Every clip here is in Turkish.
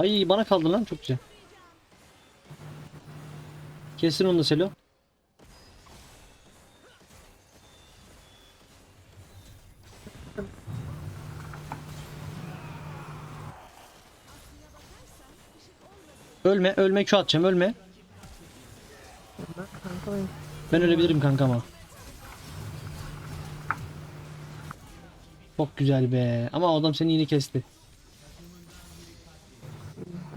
Ay bana kaldı lan çok güzel. Kesin onu da Selo. Ölme, ölme, Q atacağım, ölme. Ben ölebilirim kanka ama. Çok güzel be. Ama adam seni yine kesti.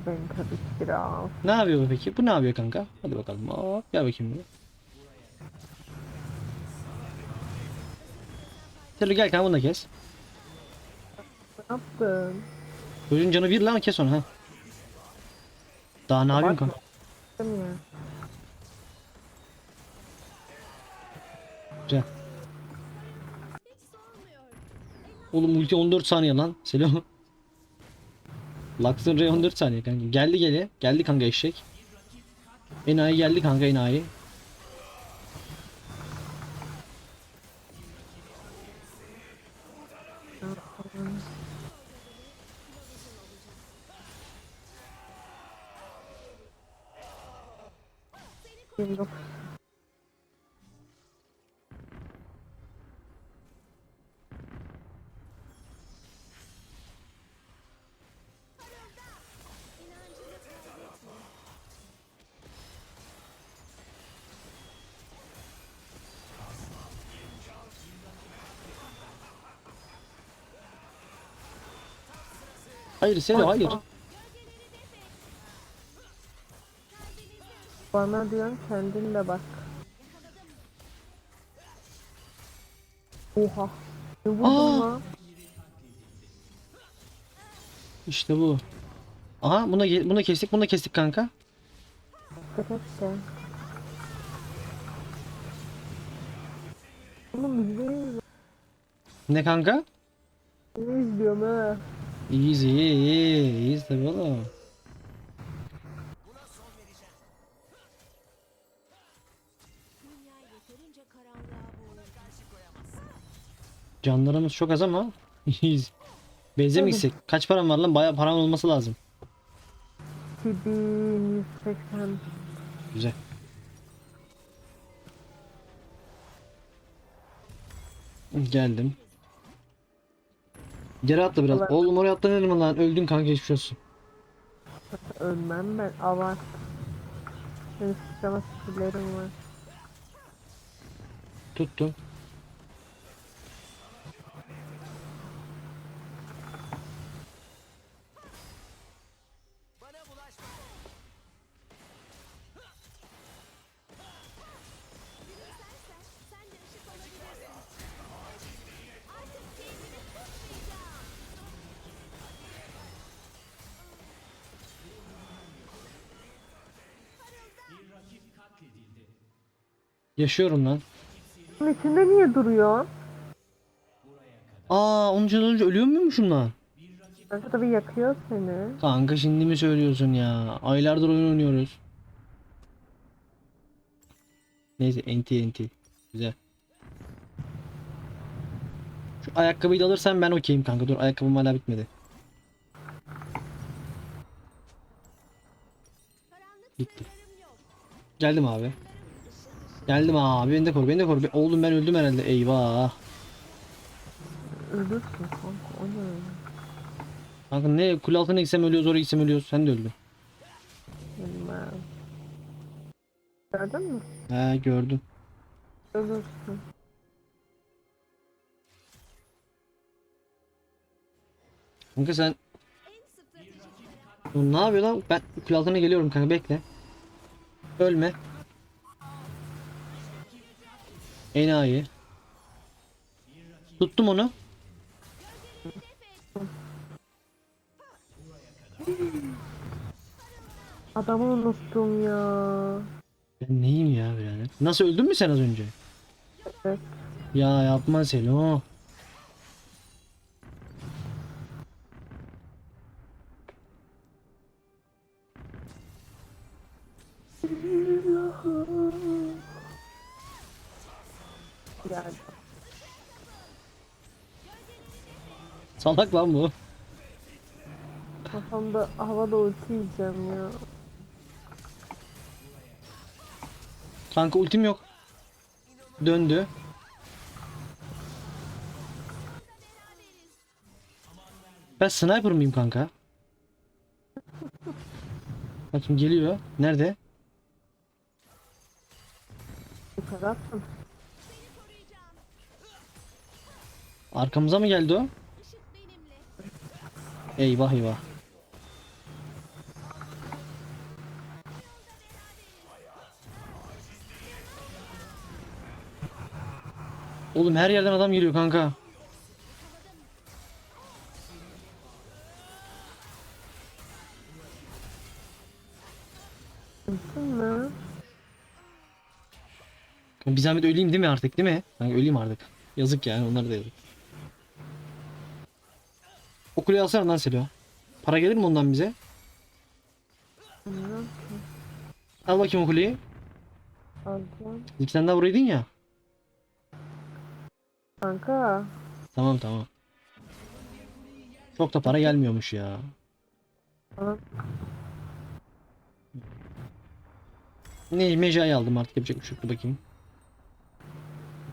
Ben tabii ki biraz. Ne yapıyor bu peki? Bu ne yapıyor kanka? Hadi bakalım. Hop, gel bakayım. bir. Selo gel kanka bunu da kes. Ne yaptın? Çocuğun canı bir lan kes onu ha. Daha ne yapayım kanka? Değil mi? Güzel. Oğlum ulti 14 saniye lan. Selo. Lux'ın Ray 14 saniye kanka. Geldi gele. Geldi kanka eşek. Enayi geldi kanka enayi. Yok. Hayır Selo hayır. Bana diyorsun kendin de bak. Oha. Ne vurdun Aa! lan? İşte bu. Aha buna ge- buna kestik bunu da kestik kanka. Dikkat et. Oğlum. Ne kanka? İzliyorum ha. İyiyiz iyi iyi. İyiyiz tabii oğlum. Canlarımız çok az ama iyiyiz. Beze mi gitsek? Kaç param var lan? Bayağı param olması lazım. 2180. Güzel. Geldim. Geri atla biraz. Evet. Oğlum oraya atlanır mı lan? Öldün kanka geçmiş olsun. Ölmem ben. Avart. Benim sıçrama skillerim var. Tuttum. Yaşıyorum lan. Bunun içinde niye duruyor? Aa onun için önce ölüyor muymuşum lan? Kanka tabii yakıyor seni. Kanka şimdi mi söylüyorsun ya? Aylardır oyun oynuyoruz. Neyse enti enti. Güzel. Şu ayakkabıyı da alırsan ben okeyim kanka. Dur ayakkabım hala bitmedi. Bitti. Geldim abi. Geldim abi. Beni de koru. Beni de koru. Oğlum ben öldüm herhalde. Eyvah. Ölürsün kanka o ne? Kanka ne kule altına gitsem ölüyoruz oraya gitsem ölüyoruz. Sen de öldün. Bilmem. Gördün mü? He gördüm. Ölürsün. Kanka sen ne yapıyor lan? Ben kule altına geliyorum kanka bekle. Ölme. Enayi. Tuttum onu. Adamı unuttum ya. Ben neyim ya birader? Nasıl öldün mü sen az önce? Evet. Ya yapma Selo. Geldi. Salak lan bu. Kafamda havada ulti yiyeceğim ya. Kanka ultim yok. Döndü. Ben sniper mıyım kanka? Bakın geliyor. Nerede? Yukarı attım. Arkamıza mı geldi o? Eyvah eyvah. Oğlum her yerden adam geliyor kanka. Bir zahmet öleyim değil mi artık değil mi? Kanka öleyim artık. Yazık yani onlara da yazık. O kuleyi alsana lan Selo. Para gelir mi ondan bize? Bilmiyorum ki. Al bakayım o kuleyi. Alacağım. İki tane daha vuraydın ya. Kanka. Tamam tamam. Çok da para gelmiyormuş ya. Bana Ne Mecai aldım artık yapacak bir şey bakayım.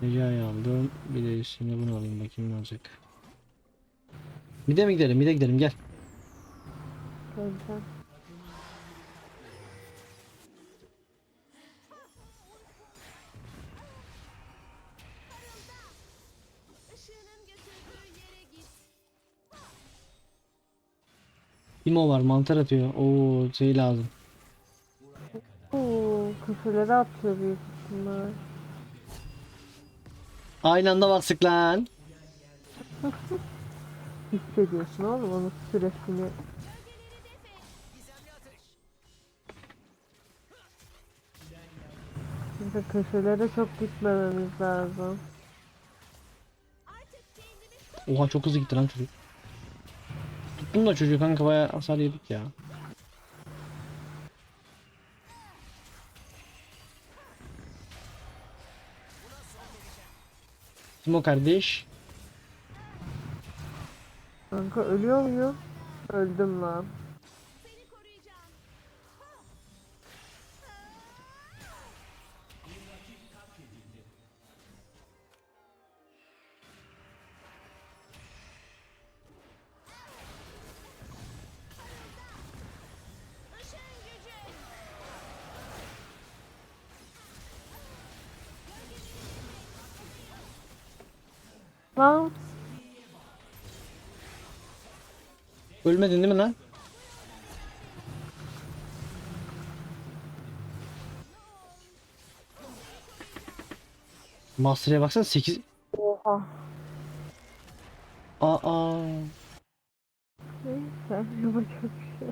Mecai aldım. Bir de üstüne bunu alayım bakayım ne olacak. Bir de mi gidelim? Bir de gidelim gel. git. Timo var mantar atıyor. Oo şey lazım. Oo, köşelere atıyor büyük ihtimal. Aynı anda bastık lan. Hissediyorsun oğlum onun süresini. Şimdi köşelere çok gitmememiz lazım. Oha çok hızlı gitti lan çocuk. Tuttum da çocuğu kanka bayağı hasar yedik ya. Timo kardeş. Kanka ölüyor muyum? Öldüm lan. Lan Ölmedin değil mi lan? Master'e baksana 8 oha. Aa Neyse yapacak bir şey.